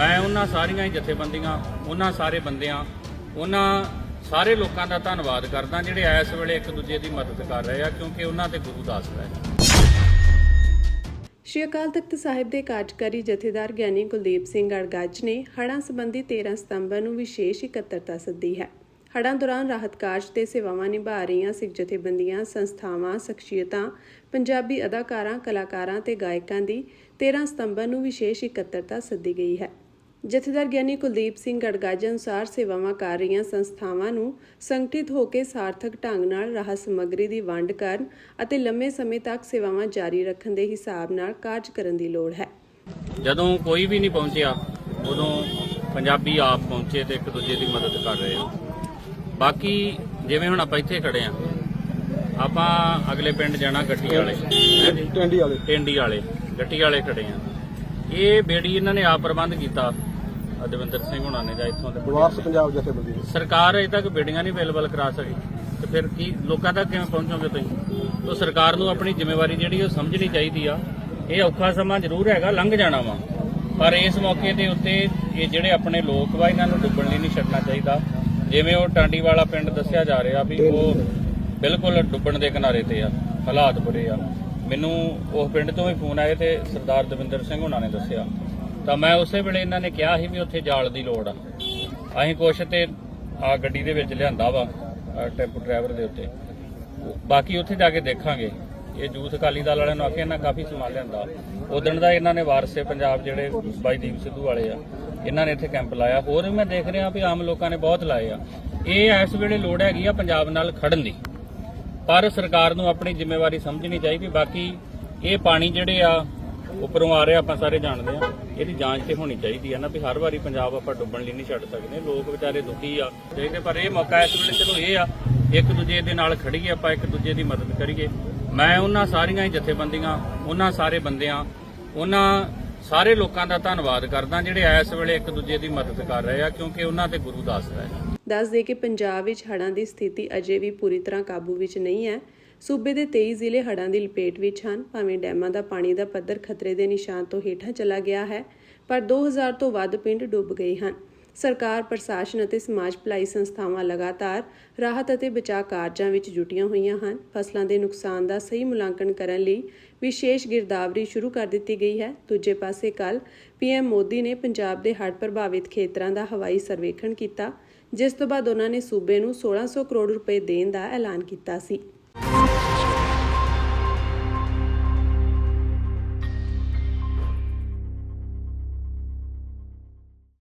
ਮੈਂ ਉਹਨਾਂ ਸਾਰੀਆਂ ਹੀ ਜਥੇਬੰਦੀਆਂ, ਉਹਨਾਂ ਸਾਰੇ ਬੰਦਿਆਂ, ਉਹਨਾਂ ਸਾਰੇ ਲੋਕਾਂ ਦਾ ਧੰਨਵਾਦ ਕਰਦਾ ਜਿਹੜੇ ਇਸ ਵੇਲੇ ਇੱਕ ਦੂਜੇ ਦੀ ਮਦਦ ਕਰ ਰਹੇ ਆ, ਕਿਉਂਕਿ ਉਹਨਾਂ ਤੇ ਗੁਰੂ ਦਾਸ ਹੈ। ਸ਼੍ਰੀ ਅਕਾਲ ਤਖਤ ਸਾਹਿਬ ਦੇ ਕਾਰਜਕਾਰੀ ਜਥੇਦਾਰ ਗਿਆਨੀ ਕੁਲਦੀਪ ਸਿੰਘ ਅੜਗੱਜ ਨੇ ਹੜ੍ਹਾਂ ਸੰਬੰਧੀ 13 ਸਤੰਬਰ ਨੂੰ ਵਿਸ਼ੇਸ਼ ਇਕੱਤਰਤਾ ਸੱਦੀ ਹੈ। ਹੜ੍ਹਾਂ ਦੌਰਾਨ ਰਾਹਤ ਕਾਰਜ ਤੇ ਸੇਵਾਵਾਂ ਨਿਭਾ ਰਹੀਆਂ ਸਿੱਖ ਜਥੇਬੰਦੀਆਂ, ਸੰਸਥਾਵਾਂ, ਸ਼ਖਸੀਅਤਾਂ, ਪੰਜਾਬੀ ਅਦਾਕਾਰਾਂ, ਕਲਾਕਾਰਾਂ ਤੇ ਗਾਇਕਾਂ ਦੀ 13 ਸਤੰਬਰ ਨੂੰ ਵਿਸ਼ੇਸ਼ ਇਕੱਤਰਤਾ ਸੱਦੀ ਗਈ ਹੈ। ਜਥੇਦਾਰ ਗਿਆਨੀ ਕੁਲਦੀਪ ਸਿੰਘ ਗੜਗਾਜ ਅਨੁਸਾਰ ਸੇਵਾਵਾਂ ਕਰ ਰਹੀਆਂ ਸੰਸਥਾਵਾਂ ਨੂੰ ਸੰਗਠਿਤ ਹੋ ਕੇ ਸਾਰਥਕ ਢੰਗ ਨਾਲ ਰਾਹਤ ਸਮੱਗਰੀ ਦੀ ਵੰਡ ਕਰਨ ਅਤੇ ਲੰਮੇ ਸਮੇਂ ਤੱਕ ਸੇਵਾਵਾਂ ਜਾਰੀ ਰੱਖਣ ਦੇ ਹਿਸਾਬ ਨਾਲ ਕਾਰਜ ਕਰਨ ਦੀ ਲੋੜ ਹੈ। ਜਦੋਂ ਕੋਈ ਵੀ ਨਹੀਂ ਪਹੁੰਚਿਆ ਉਦੋਂ ਪੰਜਾਬੀ ਆਪ ਪਹੁੰਚੇ ਤੇ ਇੱਕ ਦੂਜੇ ਦੀ ਮਦਦ ਕਰ ਰਹੇ ਆ ਬਾਕੀ ਜਿਵੇਂ ਹੁਣ ਆਪਾਂ ਇੱਥੇ ਖੜੇ ਆ ਆਪਾਂ ਅਗਲੇ ਪਿੰਡ ਜਾਣਾ ਗੱਟੀ ਵਾਲੇ। ਟੈਂਡੀ ਵਾਲੇ। ਟੈਂਡੀ ਵਾਲੇ ਗੱਟੀ ਵਾਲੇ ਖੜੇ ਆ ਇਹ ਬੇੜੀ ਇਹਨਾਂ ਨੇ ਆਪ ਪ੍ਰਬੰਧ ਕੀਤਾ। ਅਦਵਿੰਦਰ ਸਿੰਘ ਹੁਣਾਂ ਨੇ ਜਾਂ ਇੱਥੋਂ ਦੇ ਵਾਰਸ ਪੰਜਾਬ ਜਥੇਬੰਦੀ ਦੇ। ਸਰਕਾਰ ਅਜੇ ਤੱਕ ਬੇੜੀਆਂ ਨਹੀਂ ਅਵੇਲੇਬਲ ਕਰਾ ਸਕੀ। ਤੇ ਫਿਰ ਕੀ ਲੋਕਾਂ ਤੱਕ ਕਿਵੇਂ ਪਹੁੰਚੋਗੇ ਤੁਸੀਂ? ਤੋਂ ਸਰਕਾਰ ਨੂੰ ਆਪਣੀ ਜ਼ਿੰਮੇਵਾਰੀ ਜਿਹੜੀ ਉਹ ਸਮਝਣੀ ਚਾਹੀਦੀ ਆ। ਇਹ ਔਖਾ ਸਮਾਂ ਜ਼ਰੂਰ ਹੈਗਾ ਲੰਘ ਜਾਣਾ ਵਾ। ਪਰ ਇਸ ਮੌਕੇ ਦੇ ਉੱਤੇ ਇਹ ਜਿਹੜੇ ਆਪਣੇ ਲੋਕ ਵਾ ਇਹਨਾਂ ਨੂੰ ਡੁੱਬਣ ਲਈ ਨਹੀਂ ਛੱਡਣਾ ਚਾਹੀਦਾ। ਜਿਵੇਂ ਉਹ ਟਾਂਡੀ ਵਾਲਾ ਪਿੰਡ ਦੱਸਿਆ ਜਾ ਰਿਹਾ ਵੀ ਉਹ ਬਿਲਕੁਲ ਡੁੱਬਣ ਦੇ ਕਿਨਾਰੇ ਤੇ ਆ ਹਾਲਾਤ ਬੁਰੇ ਆ। ਮੈਨੂੰ ਉਹ ਪਿੰਡ ਤੋਂ ਵੀ ਫੋਨ ਆਏ ਤੇ ਸਰਦਾਰ ਦਵਿੰਦਰ ਸਿੰਘ ਉਹਨਾਂ ਨੇ ਦੱਸਿਆ। ਤਾਂ ਮੈਂ ਉਸੇ ਵੇਲੇ ਇਹਨਾਂ ਨੇ ਕਿਹਾ ਸੀ ਵੀ ਉੱਥੇ ਜਾਲ ਦੀ ਲੋੜ ਆ। ਅਸੀਂ ਕੁਛ ਤੇ ਆ ਗੱਡੀ ਦੇ ਵਿੱਚ ਲਿਆਂਦਾ ਵਾ ਟੈਂਪੂ ਡਰਾਈਵਰ ਦੇ ਉੱਤੇ। ਬਾਕੀ ਉੱਥੇ ਜਾ ਕੇ ਦੇਖਾਂਗੇ। ਇਹ ਜੂਥ ਅਕਾਲੀ ਦਲ ਵਾਲਿਆਂ ਨੂੰ ਆਖਿਆ ਇਹਨਾਂ ਕਾਫੀ ਸਮਾਨ ਲਿਆਂਦਾ। ਉਦਣ ਦਾ ਇਹਨਾਂ ਨੇ ਵਾਰਸੇ ਪੰਜਾਬ ਜਿਹੜੇ ਬਾਈ ਦੀਪ ਸਿੱਧੂ ਵਾਲੇ ਆ। ਇਹਨਾਂ ਨੇ ਇੱਥੇ ਕੈਂਪ ਲਾਇਆ। ਹੋਰ ਵੀ ਮੈਂ ਦੇਖ ਰਿਹਾ ਵੀ ਆਮ ਲੋਕਾਂ ਨੇ ਬਹੁਤ ਲਾਏ ਆ। ਇਹ ਇਸ ਵੇਲੇ ਲੋੜ ਹੈਗੀ ਆ ਪੰਜਾਬ ਨਾਲ ਖੜਨ ਦੀ। ਪਰ ਸਰਕਾਰ ਨੂੰ ਆਪਣੀ ਜ਼ਿੰਮੇਵਾਰੀ ਸਮਝਣੀ ਚਾਹੀਦੀ। ਬਾਕੀ ਇਹ ਪਾਣੀ ਜਿਹੜੇ ਆ, ਉੱਪਰੋਂ ਆ ਰਿਹਾ ਆਪਾਂ ਸਾਰੇ ਜਾਣਦੇ ਆ। ਇਹਦੀ ਜਾਂਚ ਤੇ ਹੋਣੀ ਚਾਹੀਦੀ ਹੈ ਨਾ ਵੀ ਹਰ ਵਾਰੀ ਪੰਜਾਬ ਆਪਾਂ ਡੁੱਬਣ ਲਈ ਨਹੀਂ ਛੱਡ ਸਕਦੇ। ਲੋਕ ਵਿਚਾਰੇ ਦੁਖੀ ਆ, ਚਾਹੀਦੇ ਪਰ ਇਹ ਮੌਕਾ ਇਸ ਵੇਲੇ ਚਲੋ ਇਹ ਆ, ਇੱਕ ਦੂਜੇ ਦੇ ਨਾਲ ਖੜੀਏ, ਆਪਾਂ ਇੱਕ ਦੂਜੇ ਦੀ ਮਦਦ ਕਰੀਏ। ਮੈਂ ਉਹਨਾਂ ਸਾਰੀਆਂ ਹੀ ਜਥੇਬੰਦੀਆਂ, ਉਹਨਾਂ ਸਾਰੇ ਬੰਦਿਆਂ, ਉਹਨਾਂ ਸਾਰੇ ਲੋਕਾਂ ਦਾ ਧੰਨਵਾਦ ਕਰਦਾ ਜਿਹੜੇ ਇਸ ਵੇਲੇ ਇੱਕ ਦੂਜੇ ਦੀ ਮਦਦ ਕਰ ਰਹੇ ਆ, ਕਿਉਂਕਿ ਉਹਨਾਂ ਤੇ ਗੁਰੂ ਦਾਸ ਹੈ। ਦੱਸ ਦੇ ਕਿ ਪੰਜਾਬ ਵਿੱਚ ਹੜ੍ਹਾਂ ਦੀ ਸਥਿਤੀ ਅਜੇ ਵੀ ਪੂਰੀ ਤਰ੍ਹਾਂ ਕਾਬੂ ਵਿੱਚ ਨਹੀਂ ਹੈ। ਸੂਬੇ ਦੇ 23 ਜ਼ਿਲ੍ਹੇ ਹੜ੍ਹਾਂ ਦੀ ਲਪੇਟ ਵਿੱਚ ਹਨ। ਭਾਵੇਂ ਡੈਮਾਂ ਦਾ ਪਾਣੀ ਦਾ ਪੱਧਰ ਖਤਰੇ ਦੇ ਨਿਸ਼ਾਨ ਤੋਂ ਹੇਠਾਂ ਚਲਾ ਗਿਆ ਹੈ, ਪਰ 2000 ਤੋਂ ਵੱਧ ਪਿੰਡ ਡੁੱਬ ਗਏ ਹਨ। ਸਰਕਾਰ, ਪ੍ਰਸ਼ਾਸਨ ਅਤੇ ਸਮਾਜ ਭਲਾਈ ਸੰਸਥਾਵਾਂ ਲਗਾਤਾਰ ਰਾਹਤ ਅਤੇ ਬਚਾਅ ਕਾਰਜਾਂ ਵਿੱਚ ਜੁਟੀਆਂ ਹੋਈਆਂ ਹਨ। ਫਸਲਾਂ ਦੇ ਨੁਕਸਾਨ ਦਾ ਸਹੀ ਮੁਲਾਂਕਣ ਕਰਨ ਲਈ ਵਿਸ਼ੇਸ਼ ਗਿਰਦਾਵਰੀ ਸ਼ੁਰੂ ਕਰ ਦਿੱਤੀ ਗਈ ਹੈ। ਦੂਜੇ ਪਾਸੇ ਕੱਲ ਪੀਐਮ ਮੋਦੀ ਨੇ ਪੰਜਾਬ ਦੇ ਹੜ੍ਹ ਪ੍ਰਭਾਵਿਤ ਖੇਤਰਾਂ ਦਾ ਹਵਾਈ ਸਰਵੇਖਣ ਕੀਤਾ, ਜਿਸ ਤੋਂ ਬਾਅਦ ਉਹਨਾਂ ਨੇ ਸੂਬੇ ਨੂੰ 1600 ਕਰੋੜ ਰੁਪਏ ਦੇਣ ਦਾ ਐਲਾਨ ਕੀਤਾ ਸੀ।